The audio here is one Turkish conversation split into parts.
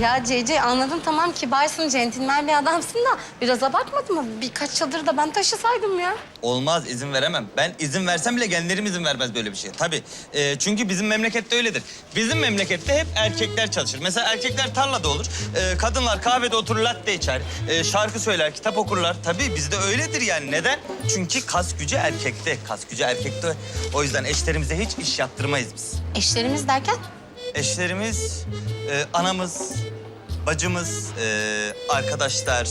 Ya CC anladım tamam kibarsın, centilmen bir adamsın da biraz abartmadın mı? Birkaç çadır da ben taşısaydım ya. Olmaz izin veremem. Ben izin versem bile genlerim izin vermez böyle bir şey. Tabii. Ee, çünkü bizim memlekette öyledir. Bizim memlekette hep erkekler çalışır. Mesela erkekler tarlada olur. Ee, kadınlar kahvede oturur latte içer. Ee, şarkı söyler, kitap okurlar. Tabii bizde öyledir yani. Neden? Çünkü kas gücü erkekte. Kas gücü erkekte. O yüzden eşlerimize hiç iş yaptırmayız biz. Eşlerimiz derken? Eşlerimiz, e, anamız, bacımız, e, arkadaşlar,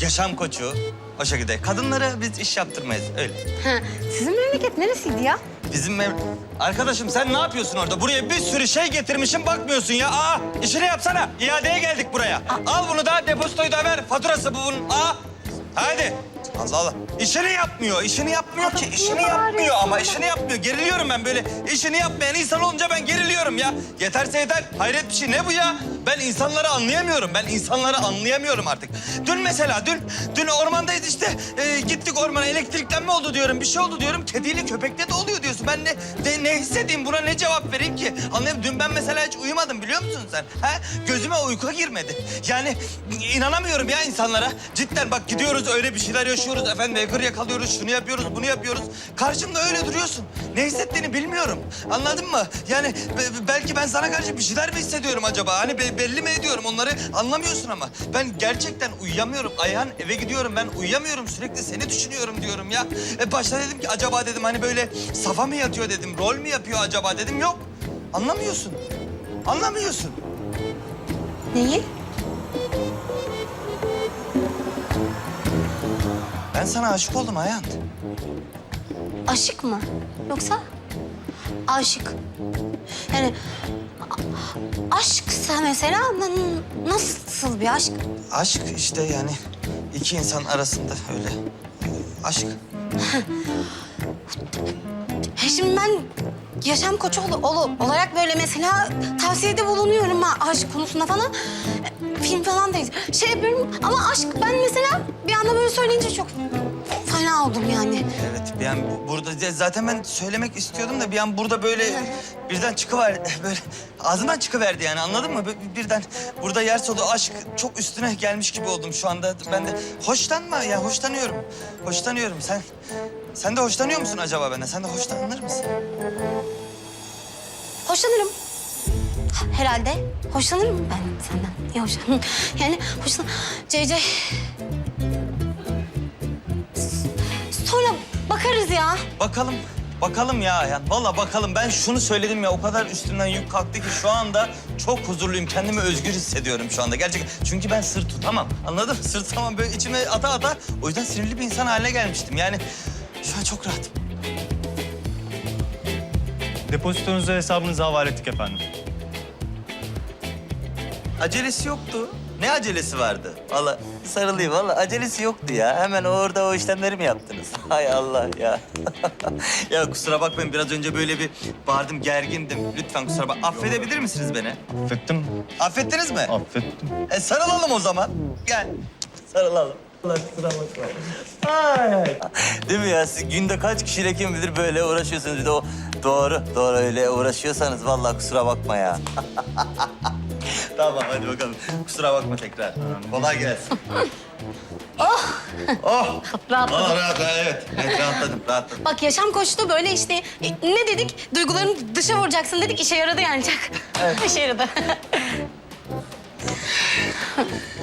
yaşam koçu. O şekilde. Kadınlara biz iş yaptırmayız. Öyle. Ha, sizin memleket neresiydi ya? Bizim mev... Arkadaşım sen ne yapıyorsun orada? Buraya bir sürü şey getirmişim bakmıyorsun ya. Aa işini yapsana. İadeye geldik buraya. Al bunu da depozitoyu da ver. Faturası bu bunun. Aa hadi. Allah Allah. İşini yapmıyor. işini yapmıyor ki. İşini yapmıyor ama işini yapmıyor. Geriliyorum ben böyle. işini yapmayan insan olunca ben geriliyorum ya. Yeterse yeter. Hayret bir şey. Ne bu ya? Ben insanları anlayamıyorum. Ben insanları anlayamıyorum artık. Dün mesela dün dün ormandayız işte. Ee, gittik ormana elektriklenme oldu diyorum. Bir şey oldu diyorum. Kediyle köpekle de oluyor diyorsun. Ben ne de, ne hissedeyim? Buna ne cevap vereyim ki? Anlayayım. Dün ben mesela hiç uyumadım biliyor musun sen? Ha? Gözüme uyku girmedi. Yani inanamıyorum ya insanlara. Cidden bak gidiyoruz öyle bir şeyler yaşıyoruz. Efendim egır yakalıyoruz. Şunu yapıyoruz, bunu yapıyoruz. Karşımda öyle duruyorsun. Ne hissettiğini bilmiyorum. Anladın mı? Yani be- belki ben sana karşı bir şeyler mi hissediyorum acaba? Hani be- belli mi ediyorum onları anlamıyorsun ama. Ben gerçekten uyuyamıyorum. Ayhan eve gidiyorum ben uyuyamıyorum. Sürekli seni düşünüyorum diyorum ya. E başta dedim ki acaba dedim hani böyle safa mı yatıyor dedim. Rol mü yapıyor acaba dedim. Yok. Anlamıyorsun. Anlamıyorsun. Neyi? Ben sana aşık oldum Ayhan. Aşık mı? Yoksa aşık? Yani a- aşksa mesela n- nasıl bir aşk? Aşk işte yani iki insan arasında öyle. Aşk. E Şimdi ben yaşam koçu ol- ol- olarak böyle mesela tavsiyede bulunuyorum ha aşk konusunda falan. Film falan değil. Şey yapıyorum ama aşk ben mesela bir anda böyle söyleyince çok fena oldum yani. Evet bir an bu- burada zaten ben söylemek istiyordum da bir an burada böyle birden çıkıver böyle ağzımdan çıkıverdi yani anladın mı? Bir- Birden burada yer solu aşk çok üstüne gelmiş gibi oldum şu anda. Ben de hoşlanma ya hoşlanıyorum. Hoşlanıyorum sen. Sen de hoşlanıyor musun acaba benden? Sen de hoşlanır mısın? Hoşlanırım. Herhalde. Hoşlanırım ben senden. Niye hoşlanırım? Yani hoşlan... CC... Sonra bakarız ya. Bakalım. Bakalım ya Ayhan. Vallahi bakalım. Ben şunu söyledim ya o kadar üstümden yük kalktı ki şu anda çok huzurluyum. Kendimi özgür hissediyorum şu anda gerçekten. Çünkü ben sır tutamam. Anladın mı? Sır tutamam. Böyle içime ata ata. O yüzden sinirli bir insan haline gelmiştim. Yani şu an çok rahatım. Depozitonuzu hesabınıza havale ettik efendim. Acelesi yoktu. Ne acelesi vardı? Vallahi sarılayım vallahi acelesi yoktu ya. Hemen orada o işlemleri mi yaptınız? Hay Allah ya. ya kusura bakmayın biraz önce böyle bir bağırdım gergindim. Lütfen kusura bak. Affedebilir misiniz beni? Affettim. Affettiniz mi? Affettim. E sarılalım o zaman. Gel. Sarılalım. Allah kusura bakma. Ay. Değil mi ya? Siz günde kaç kişiyle kim bilir böyle uğraşıyorsunuz. Bir de o doğru, doğru öyle uğraşıyorsanız vallahi kusura bakma ya. tamam hadi bakalım. Kusura bakma tekrar. Kolay gelsin. oh! Oh! Rahatladım. Aa, rahat, evet. Evet rahatladım, rahatladım. Bak yaşam koçtu böyle işte e, ne dedik? Duygularını dışa vuracaksın dedik. işe yaradı yani Çak. İşe yaradı.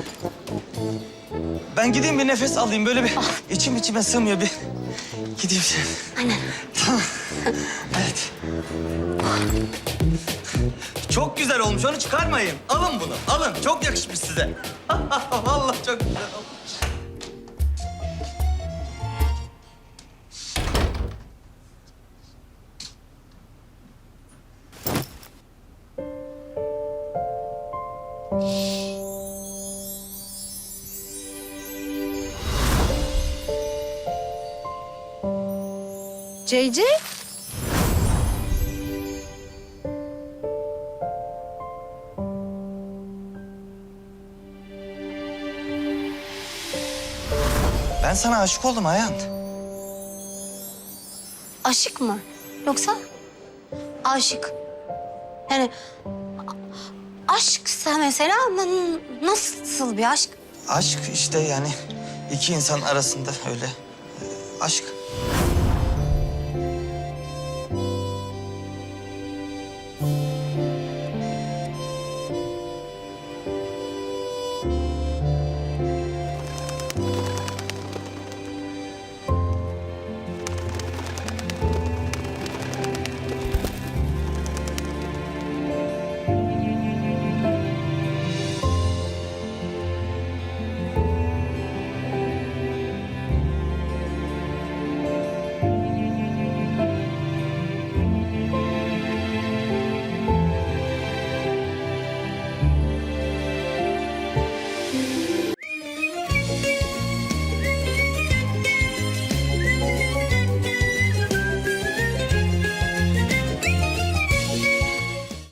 Ben gideyim bir nefes alayım. Böyle bir içim içime sığmıyor bir. Gideyim şey. Aynen. Tamam. Evet. Çok güzel olmuş. Onu çıkarmayın. Alın bunu. Alın. Çok yakışmış size. Vallahi çok güzel olmuş. CC? Ben sana aşık oldum Ayhan. Aşık mı? Yoksa aşık? Yani a- aşksa mesela n- nasıl bir aşk? Aşk işte yani iki insan arasında öyle. e, Aşk.